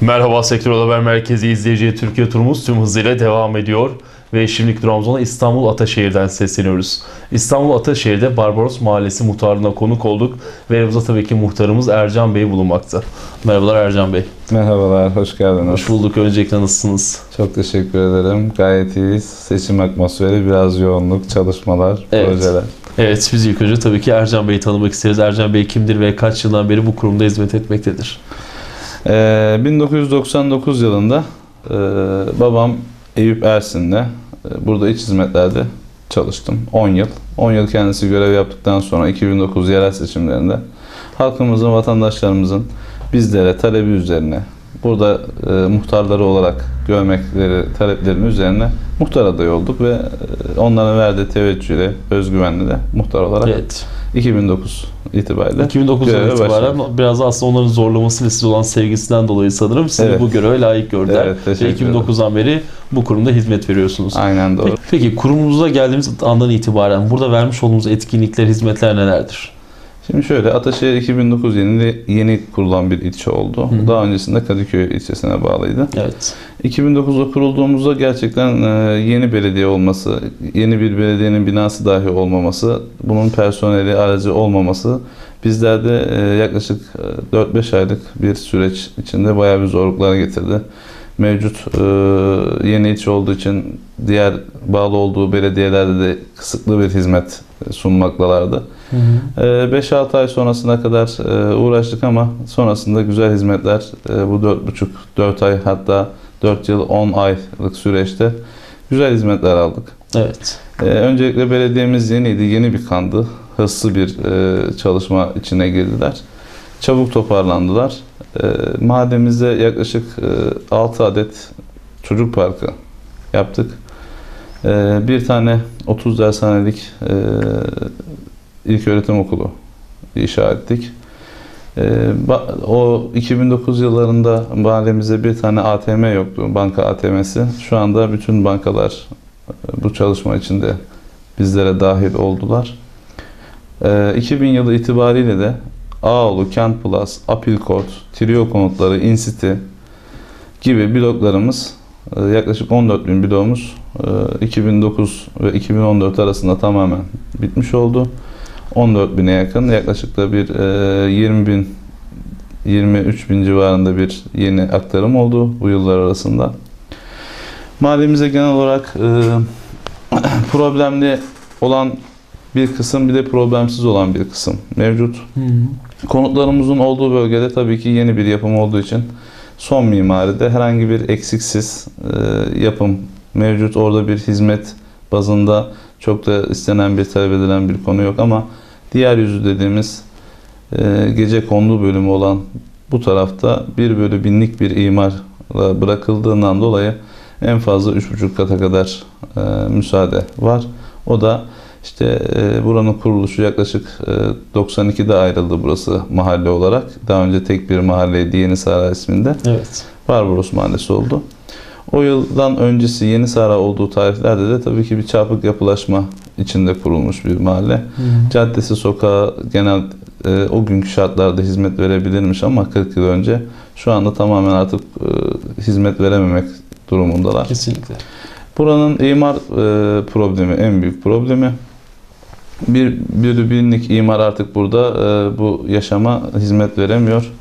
Merhaba Sektör Haber Merkezi izleyiciye Türkiye turumuz tüm hızıyla devam ediyor. Ve şimdi Trabzon'a İstanbul Ataşehir'den sesleniyoruz. İstanbul Ataşehir'de Barbaros Mahallesi muhtarlığına konuk olduk. Ve yanımızda tabii ki muhtarımız Ercan Bey bulunmakta. Merhabalar Ercan Bey. Merhabalar, hoş geldiniz. Hoş bulduk. Öncelikle nasılsınız? Çok teşekkür ederim. Gayet iyiyiz. Seçim atmosferi, biraz yoğunluk, çalışmalar, Evet. projeler. Evet biz ilk önce tabii ki Ercan Bey'i tanımak isteriz. Ercan Bey kimdir ve kaç yıldan beri bu kurumda hizmet etmektedir? Ee, 1999 yılında e, babam Eyüp Ersin'le e, burada iç hizmetlerde çalıştım. 10 yıl. 10 yıl kendisi görev yaptıktan sonra 2009 yerel seçimlerinde halkımızın, vatandaşlarımızın bizlere talebi üzerine burada e, muhtarları olarak görmekleri taleplerinin üzerine muhtar adayı olduk ve e, onların verdiği teveccühle, özgüvenle de muhtar olarak Evet. 2009 itibariyle 2009'dan göreve itibaren başladık. biraz da aslında onların zorlaması ve size olan sevgisinden dolayı sanırım sizi Evet. bu göreve layık gördüler. Evet, ve teşekkür ederim. 2009'dan beri bu kurumda hizmet veriyorsunuz. Aynen doğru. Peki, peki kurumumuza geldiğimiz andan itibaren burada vermiş olduğunuz etkinlikler, hizmetler nelerdir? Şimdi şöyle Ataşehir 2009 yeni, yeni kurulan bir ilçe oldu. Hı. Daha öncesinde Kadıköy ilçesine bağlıydı. Evet. 2009'da kurulduğumuzda gerçekten e, yeni belediye olması, yeni bir belediyenin binası dahi olmaması, bunun personeli, aracı olmaması bizlerde e, yaklaşık e, 4-5 aylık bir süreç içinde bayağı bir zorluklar getirdi. Mevcut e, yeni ilçe olduğu için diğer bağlı olduğu belediyelerde de kısıtlı bir hizmet sunmaktalardı. Hı hı. Ee, 5-6 ay sonrasına kadar e, uğraştık ama sonrasında güzel hizmetler e, bu 4,5-4 ay hatta 4 yıl 10 aylık süreçte güzel hizmetler aldık. Evet. Ee, Öncelikle belediyemiz yeniydi, yeni bir kandı. Hızlı bir e, çalışma içine girdiler. Çabuk toparlandılar. Ee, Mahallemizde yaklaşık 6 adet çocuk parkı yaptık. Ee, Bir tane 30 dershanelik e, ilk öğretim okulu inşa ettik. Ee, O 2009 yıllarında mahallemizde bir tane ATM yoktu, banka ATM'si. Şu anda bütün bankalar e, bu çalışma içinde bizlere dahil oldular. Ee, 2000 yılı itibariyle de Ağolu, Kent Plus, Apilkort, Trio konutları, Incity gibi bloklarımız yaklaşık 14 bin bloğumuz e, 2009 ve 2014 arasında tamamen bitmiş oldu. 14 bine yakın yaklaşık da bir e, 20 bin 23 bin civarında bir yeni aktarım oldu bu yıllar arasında. Mahallemize genel olarak problemli olan bir kısım bir de problemsiz olan bir kısım mevcut. Hı hı. Konutlarımızın olduğu bölgede tabii ki yeni bir yapım olduğu için son mimaride herhangi bir eksiksiz e, yapım mevcut. Orada bir hizmet bazında çok da istenen bir talep edilen bir konu yok ama diğer yüzü dediğimiz e, gece kondu bölümü olan bu tarafta 1 bölü binlik bir imar bırakıldığından dolayı en fazla 3,5 kata kadar e, müsaade var. O da işte e, buranın kuruluşu yaklaşık e, 92'de ayrıldı burası mahalle olarak. Daha önce tek bir mahalleydi Yeni Saray isminde. Evet. Barbaros Mahallesi oldu. O yıldan öncesi Yeni Saray olduğu tarihlerde de tabii ki bir çarpık yapılaşma içinde kurulmuş bir mahalle. Hı. Caddesi, sokağı genel e, o günkü şartlarda hizmet verebilirmiş ama 40 yıl önce şu anda tamamen artık e, hizmet verememek durumundalar. Kesinlikle. Buranın imar e, problemi en büyük problemi. Bir bölü binlik imar artık burada e, bu yaşama hizmet veremiyor.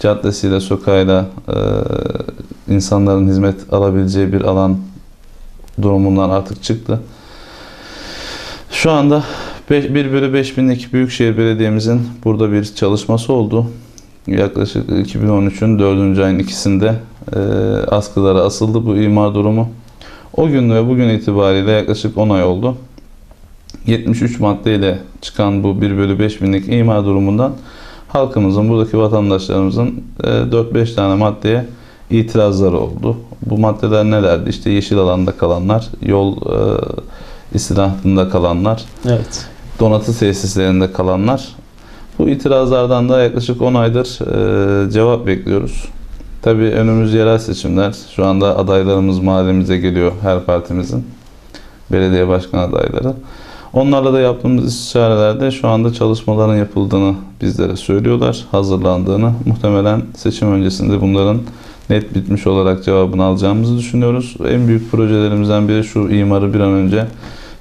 Caddesiyle, sokağıyla e, insanların hizmet alabileceği bir alan durumundan artık çıktı. Şu anda 1 bölü 5 binlik Büyükşehir Belediye'mizin burada bir çalışması oldu. Yaklaşık 2013'ün 4. ayın ikisinde e, askılara asıldı bu imar durumu. O gün ve bugün itibariyle yaklaşık 10 ay oldu. 73 maddeyle çıkan bu 1 bölü 5 binlik imar durumundan halkımızın, buradaki vatandaşlarımızın e, 4-5 tane maddeye itirazları oldu. Bu maddeler nelerdi? İşte yeşil alanda kalanlar, yol e, istirahatında kalanlar, Evet. donatı tesislerinde kalanlar. Bu itirazlardan da yaklaşık 10 aydır e, cevap bekliyoruz. Tabii önümüz yerel seçimler. Şu anda adaylarımız mahallemize geliyor her partimizin. Belediye başkan adayları. Onlarla da yaptığımız istişarelerde şu anda çalışmaların yapıldığını bizlere söylüyorlar. Hazırlandığını. Muhtemelen seçim öncesinde bunların net bitmiş olarak cevabını alacağımızı düşünüyoruz. En büyük projelerimizden biri şu imarı bir an önce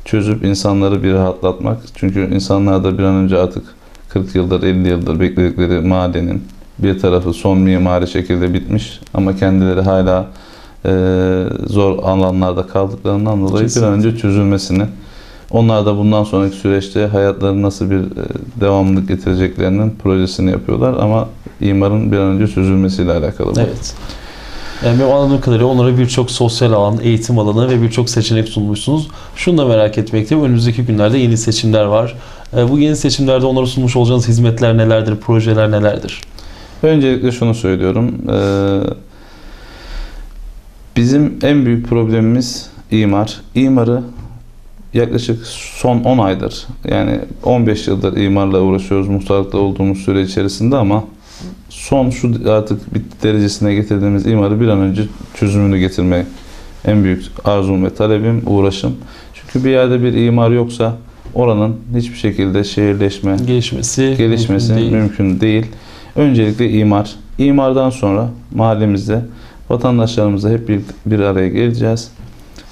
çözüp insanları bir rahatlatmak. Çünkü insanlar da bir an önce artık 40 yıldır 50 yıldır bekledikleri madenin bir tarafı son mimari şekilde bitmiş ama kendileri hala e, zor alanlarda kaldıklarından dolayı bir Kesinlikle. an önce çözülmesini onlar da bundan sonraki süreçte hayatlarını nasıl bir e, devamlılık getireceklerinin projesini yapıyorlar ama imarın bir an önce çözülmesiyle alakalı bu. Evet. Yani benim anladığım kadarıyla onlara birçok sosyal alan, eğitim alanı ve birçok seçenek sunmuşsunuz. Şunu da merak etmekteyim. Önümüzdeki günlerde yeni seçimler var. E, Bu yeni seçimlerde onlara sunmuş olacağınız hizmetler nelerdir, projeler nelerdir? Öncelikle şunu söylüyorum. Ee, bizim en büyük problemimiz imar. İmarı yaklaşık son 10 aydır yani 15 yıldır imarla uğraşıyoruz muhtarlıkta olduğumuz süre içerisinde ama son şu artık bitti derecesine getirdiğimiz imarı bir an önce çözümünü getirmek en büyük arzum ve talebim, uğraşım. Çünkü bir yerde bir imar yoksa oranın hiçbir şekilde şehirleşme, Gelişmesi, gelişmesi mümkün mümkün değil. değil. Öncelikle imar. İmardan sonra mahallemizde vatandaşlarımızla hep bir, bir araya geleceğiz.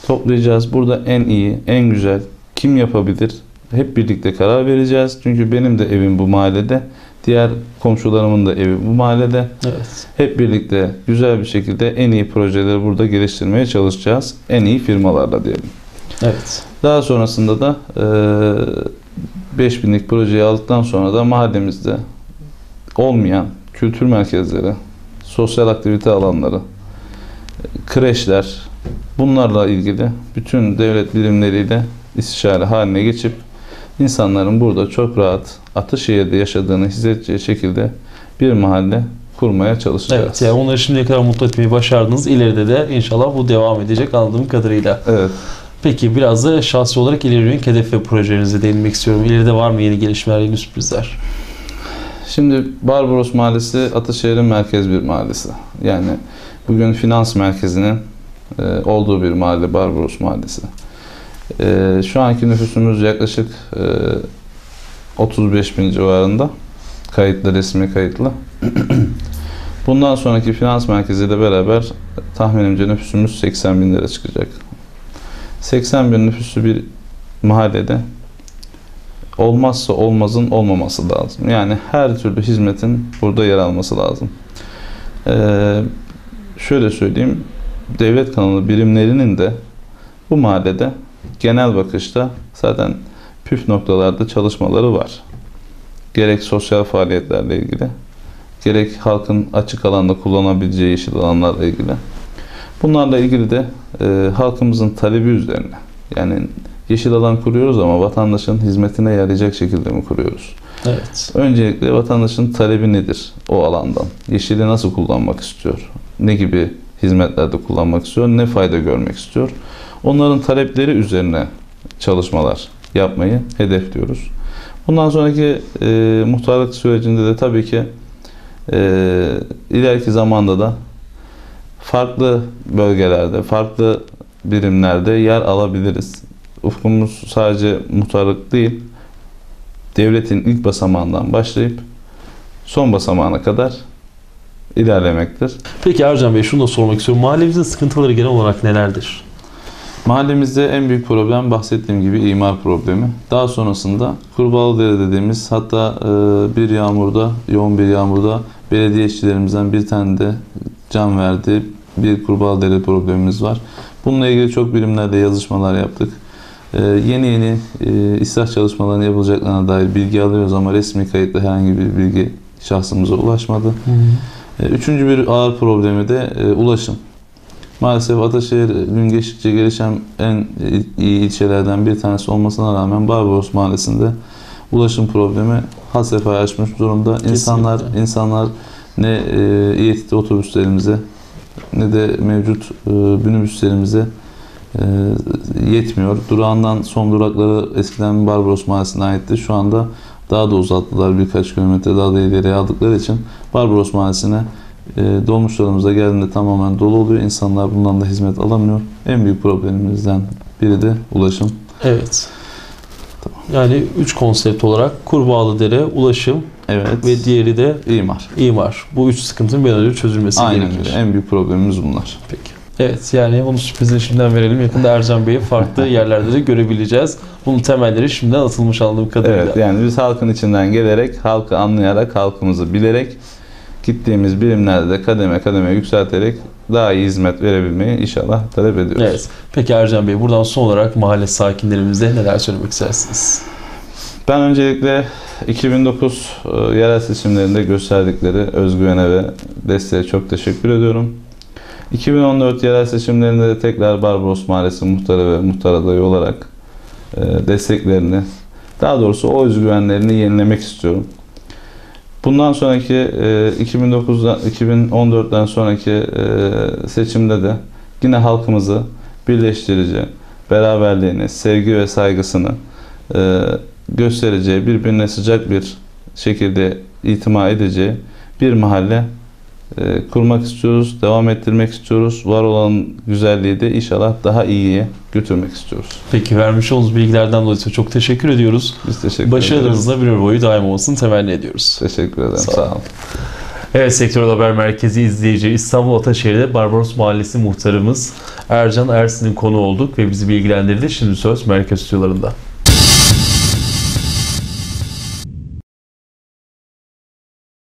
Toplayacağız. Burada en iyi, en güzel kim yapabilir? Hep birlikte karar vereceğiz. Çünkü benim de evim bu mahallede. Diğer komşularımın da evi bu mahallede. Evet. Hep birlikte güzel bir şekilde en iyi projeleri burada geliştirmeye çalışacağız. En iyi firmalarla diyelim. Evet. Daha sonrasında da e, 5000'lik projeyi aldıktan sonra da mahallemizde olmayan kültür merkezleri, sosyal aktivite alanları, kreşler bunlarla ilgili bütün devlet birimleriyle istişare haline geçip insanların burada çok rahat Ataşehir'de yaşadığını hissedeceği şekilde bir mahalle kurmaya çalışacağız. Evet. Yani onları şimdiye kadar mutlu etmeyi başardınız. İleride de inşallah bu devam edecek anladığım kadarıyla. Evet. Peki biraz da şahsi olarak ileri yönelik hedef ve projelerinize değinmek istiyorum. İleride var mı yeni gelişmeler, yeni sürprizler? Şimdi Barbaros Mahallesi Ataşehir'in merkez bir mahallesi. Yani bugün finans merkezinin e, olduğu bir mahalle Barbaros Mahallesi. E, şu anki nüfusumuz yaklaşık e, 35 bin civarında. Kayıtlı, resmi kayıtlı. Bundan sonraki finans merkeziyle beraber tahminimce nüfusumuz 80 bin lira çıkacak. 80 bin nüfuslu bir mahallede olmazsa olmazın olmaması lazım. Yani her türlü hizmetin burada yer alması lazım. Ee, şöyle söyleyeyim, devlet kanalı birimlerinin de bu mahallede genel bakışta zaten püf noktalarda çalışmaları var. Gerek sosyal faaliyetlerle ilgili, gerek halkın açık alanda kullanabileceği yeşil alanlarla ilgili. Bunlarla ilgili de e, halkımızın talebi üzerine, yani yeşil alan kuruyoruz ama vatandaşın hizmetine yarayacak şekilde mi kuruyoruz? Evet. Öncelikle vatandaşın talebi nedir o alandan? Yeşili nasıl kullanmak istiyor? Ne gibi hizmetlerde kullanmak istiyor? Ne fayda görmek istiyor? Onların talepleri üzerine çalışmalar yapmayı hedefliyoruz. Bundan sonraki e, muhtarlık sürecinde de tabii ki e, ileriki zamanda da farklı bölgelerde, farklı birimlerde yer alabiliriz. Ufkumuz sadece muhtarlık değil, devletin ilk basamağından başlayıp son basamağına kadar ilerlemektir. Peki Ercan Bey şunu da sormak istiyorum. Mahallemizin sıkıntıları genel olarak nelerdir? Mahallemizde en büyük problem bahsettiğim gibi imar problemi. Daha sonrasında Kurbağalıdere dediğimiz hatta e, bir yağmurda, yoğun bir yağmurda belediye işçilerimizden bir tane de can verdi. Bir Kurbağalıdere problemimiz var. Bununla ilgili çok birimlerle yazışmalar yaptık. E, yeni yeni e, ıslah çalışmalarının yapılacaklarına dair bilgi alıyoruz ama resmi kayıtlı herhangi bir bilgi şahsımıza ulaşmadı. E, Üçüncü bir ağır problemi de e, ulaşım. Maalesef Ataşehir gün geçtikçe gelişen en iyi ilçelerden bir tanesi olmasına rağmen Barbaros Mahallesi'nde ulaşım problemi had sefaya açmış durumda. İnsanlar insanlar ne e, İETT otobüslerimize ne de mevcut e, minibüslerimize e, yetmiyor. Durağından son durakları eskiden Barbaros Mahallesi'ne aitti. Şu anda daha da uzattılar birkaç kilometre daha da ileriye aldıkları için Barbaros Mahallesi'ne e, dolmuşlarımıza geldiğinde tamamen dolu oluyor. İnsanlar bundan da hizmet alamıyor. En büyük problemimizden biri de ulaşım. Evet. Yani üç konsept olarak Kurbağalıdere, ulaşım Evet. ve diğeri de İmar. imar. Bu üç sıkıntının bir an önce çözülmesi Aynen gerekir. öyle. En büyük problemimiz bunlar. Peki. Evet yani bunu sürprizini şimdiden verelim. Yakında Ercan Bey'i farklı yerlerde de görebileceğiz. Bunun temelleri şimdiden atılmış anladığım kadarıyla. Evet yani biz halkın içinden gelerek, halkı anlayarak, halkımızı bilerek gittiğimiz birimlerde de kademe kademe yükselterek daha iyi hizmet verebilmeyi inşallah talep ediyoruz. Evet. Peki Ercan Bey buradan son olarak mahalle sakinlerimize neler söylemek istersiniz? Ben öncelikle 2009 e, yerel seçimlerinde gösterdikleri özgüvene ve desteğe çok teşekkür ediyorum. 2014 yerel seçimlerinde de tekrar Barbaros Mahallesi muhtarı ve muhtar adayı olarak e, desteklerini, daha doğrusu o özgüvenlerini yenilemek istiyorum. Bundan sonraki e, 2009'dan 2014'ten sonraki e, seçimde de yine halkımızı birleştirici, beraberliğini, sevgi ve saygısını e, göstereceği, birbirine sıcak bir şekilde itima edeceği bir mahalle e, kurmak istiyoruz, devam ettirmek istiyoruz. Var olan güzelliği de inşallah daha iyiye götürmek istiyoruz. Peki vermiş olduğunuz bilgilerden dolayı çok teşekkür ediyoruz. Biz teşekkür. Başarınızla bir boyu daim olmasını temenni ediyoruz. Teşekkür ederim. Sağ Sağ, olun. olun. Evet Sektör Haber Merkezi izleyici İstanbul Ataşehir'de Barbaros Mahallesi muhtarımız Ercan Ersin'in konu olduk ve bizi bilgilendirdi. Şimdi söz merkez stüdyolarında.